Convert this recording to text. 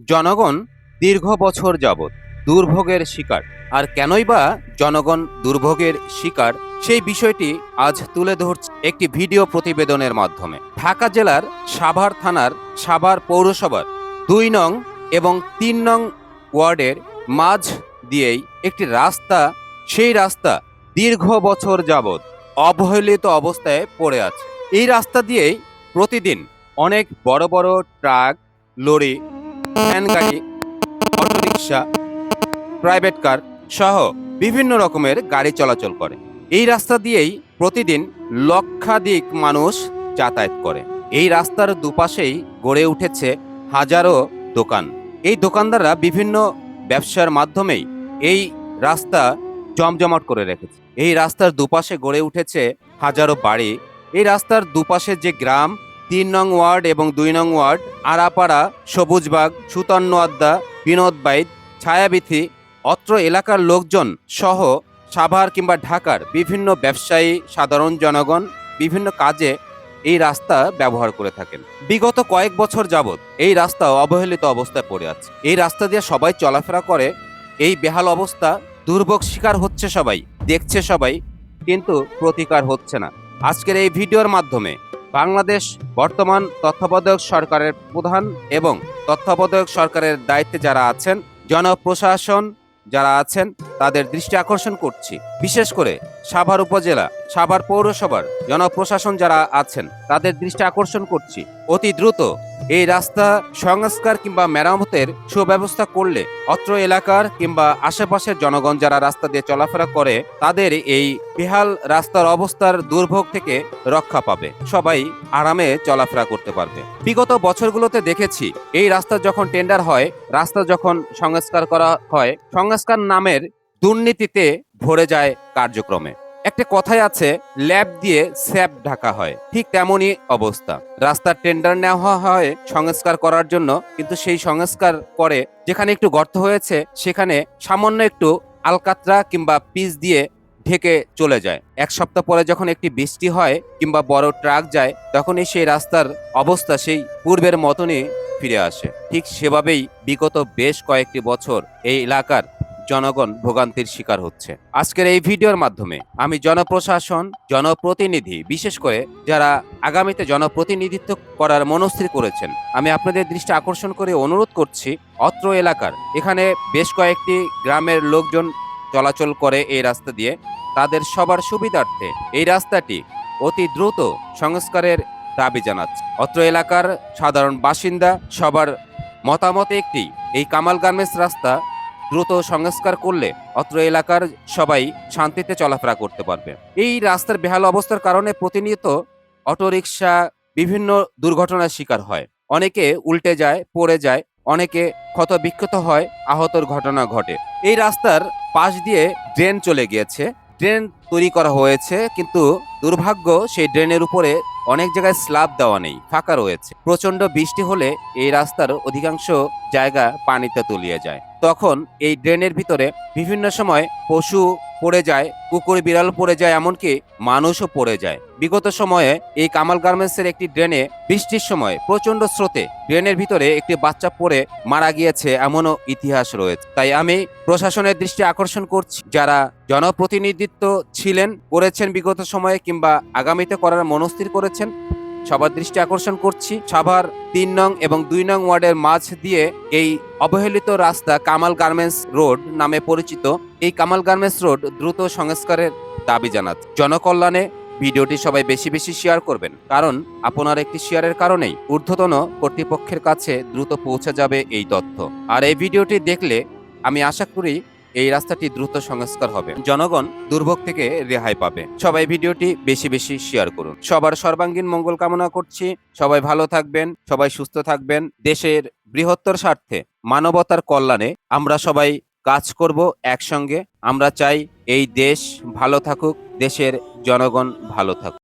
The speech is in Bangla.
জনগণ দীর্ঘ বছর যাবৎ দুর্ভোগের শিকার। আর কেনই বা জনগণ দুর্ভোগের শিকার, সেই বিষয়টি আজ তুলে ধরছে একটি ভিডিও প্রতিবেদনের মাধ্যমে। ঢাকা জেলার সাভার থানার সাভার পৌরসভার দুই নং এবং তিন নং ওয়ার্ডের মাঝ দিয়েই একটি রাস্তা, সেই রাস্তা দীর্ঘ বছর যাবৎ অবহেলিত অবস্থায় পড়ে আছে। এই রাস্তা দিয়েই প্রতিদিন অনেক বড় বড় ট্রাক, লরি ভ্যান গাড়ি অটোরিকশা, প্রাইভেট কার সহ বিভিন্ন রকমের গাড়ি চলাচল করে। এই রাস্তা দিয়েই প্রতিদিন লক্ষাধিক মানুষ যাতায়াত করে। এই রাস্তার দুপাশেই গড়ে উঠেছে হাজারো দোকান। এই দোকানদাররা বিভিন্ন ব্যবসার মাধ্যমেই এই রাস্তা জমজমাট করে রেখেছে। এই রাস্তার দুপাশে গড়ে উঠেছে হাজারো বাড়ি। এই রাস্তার দুপাশে যে গ্রাম তিন নং ওয়ার্ড এবং দুই নং ওয়ার্ড, আরাপাড়া, সবুজবাগ, সুতান্ন আড্ডা বিনোদ বাইদ ছায়াবিথি, অত্র এলাকার লোকজন সহ সাভার কিংবা ঢাকার বিভিন্ন ব্যবসায়ী, সাধারণ জনগণ বিভিন্ন কাজে এই রাস্তা ব্যবহার করে থাকেন। বিগত কয়েক বছর যাবৎ এই রাস্তা অবহেলিত অবস্থায় পড়ে আছে। এই রাস্তা দিয়ে সবাই চলাফেরা করে, এই বেহাল অবস্থা দুর্ভোগ শিকার হচ্ছে সবাই, দেখছে সবাই, কিন্তু প্রতিকার হচ্ছে না। আজকের এই ভিডিওর মাধ্যমে বাংলাদেশ বর্তমান তত্ত্বাবধায়ক সরকারের প্রধান এবং তত্ত্বাবধায়ক সরকারের দায়িত্বে যারা আছেন, জনপ্রশাসন যারা আছেন, তাদের দৃষ্টি আকর্ষণ করছি। বিশেষ করে সাভার উপজেলা সাভার পৌরসভার জনপ্রশাসন যারা আছেন, তাদের দৃষ্টি আকর্ষণ করছি। অতি দ্রুত এই রাস্তা সংস্কার কিংবা মেরামতের সুব্যবস্থা করলে অত্র এলাকার কিংবা আশেপাশের জনগণ যারা রাস্তা দিয়ে চলাফেরা করে, তাদের এই বেহাল রাস্তার অবস্থার দুর্ভোগ থেকে রক্ষা পাবে। সবাই আরামে চলাফেরা করতে পারবে। বিগত বছরগুলোতে দেখেছি, এই রাস্তা যখন টেন্ডার হয়, রাস্তা যখন সংস্কার করা হয়, সংস্কার নামের দুর্নীতিতে ভরে যায় কার্যক্রমে। একটা কথাই আছে, ল্যাব দিয়ে স্যাপ ঢাকা হয়। ঠিক তেমনই অবস্থা। রাস্তার টেন্ডার নেওয়া হয় সংস্কার করার জন্য, কিন্তু সেই সংস্কার করে যেখানে একটু গর্ত হয়েছে, সেখানে সামান্য একটু আলকাতরা কিংবা পিচ দিয়ে ঢেকে চলে যায়। এক সপ্তাহ পরে যখন একটি বৃষ্টি হয় কিংবা বড় ট্রাক যায়, তখনই সেই রাস্তার অবস্থা সেই পূর্বের মতনই ফিরে আসে। ঠিক সেভাবেই বিগত বেশ কয়েকটি বছর এই এলাকার জনগণ ভোগান্তির শিকার হচ্ছে। আজকের এই ভিডিওর মাধ্যমে আমি জনপ্রশাসন, জনপ্রতিনিধি, বিশেষ করে যারা আগামীতে জনপ্রতিনিধিত্ব করার মনস্থির করেছেন, আমি আপনাদের দৃষ্টি আকর্ষণ করে অনুরোধ করছি, অত্র এলাকার, এখানে বেশ কয়েকটি গ্রামের লোকজন চলাচল করে এই রাস্তা দিয়ে, তাদের সবার সুবিধার্থে এই রাস্তাটি অতি দ্রুত সংস্কারের দাবি জানাচ্ছে। অত্র এলাকার সাধারণ বাসিন্দা সবার মতামত একটি, এই কামাল গার্মেন্টস রাস্তা দ্রুত সংস্কার করলে অত্র এলাকার সবাই শান্তিতে চলাফেরা করতে পারবে। এই রাস্তার বেহাল অবস্থার কারণে প্রতিনিয়ত অটোরিকশা, বিভিন্ন দুর্ঘটনার শিকার হয়। অনেকে উল্টে যায়, পড়ে যায়, অনেকে ক্ষত বিক্ষত হয়, আহতর ঘটনা ঘটে। এই রাস্তার পাশ দিয়ে ড্রেন চলে গিয়েছে। ড্রেন তৈরি করা হয়েছে, কিন্তু দুর্ভাগ্য সেই ড্রেনের উপরে অনেক জায়গায় স্ল্যাব দেওয়া নেই, ফাঁকা রয়েছে। প্রচণ্ড বৃষ্টি হলে এই রাস্তার অধিকাংশ জায়গা পানিতে তলিয়ে যায়। তখন এই ড্রেনের ভিতরে বিভিন্ন সময় পশু পড়ে যায়, কুকুর, বিড়াল পড়ে যায়, এমনকি মানুষও পড়ে যায়। বিগত সময়ে এই কামাল গার্মেন্টসের একটি ড্রেনে বৃষ্টির সময় প্রচণ্ড স্রোতে ড্রেনের ভিতরে একটি বাচ্চা পড়ে মারা গিয়েছে, এমনও ইতিহাস রয়েছে। তাই আমি প্রশাসনের দৃষ্টি আকর্ষণ করছি, যারা জনপ্রতিনিধিত্ব ছিলেন, করেছেন বিগত সময়ে কিংবা আগামীতে করার মনস্থির করেছেন, সবার দৃষ্টি আকর্ষণ করছি। সাভার তিন নং এবং দুই নং ওয়ার্ডের মাঝ দিয়ে এই অবহেলিত রাস্তা কামাল গার্মেন্টস রোড নামে পরিচিত। এই কামাল গার্মেন্টস রোড দ্রুত সংস্কারের দাবি জানাত জনকল্যাণে ভিডিওটি সবাই বেশি বেশি শেয়ার করবেন, কারণ আপনার একটি শেয়ারের কারণেই ঊর্ধ্বতন কর্তৃপক্ষের কাছে দ্রুত পৌঁছে যাবে এই তথ্য। আর এই ভিডিওটি দেখলে আমি আশা করি এই রাস্তাটি দ্রুত সংস্কার হবে। জনগণ দুর্ভোগ থেকে রেহাই পাবে। সবাই ভিডিওটি বেশি বেশি শেয়ার করুন। সবার সর্বাঙ্গীন মঙ্গল কামনা করছি। সবাই ভালো থাকবেন, সবাই সুস্থ থাকবেন। দেশের বৃহত্তর স্বার্থে, মানবতার কল্যাণে আমরা সবাই কাজ করব একসঙ্গে। আমরা চাই এই দেশ ভালো থাকুক, দেশের জনগণ ভালো থাকুক।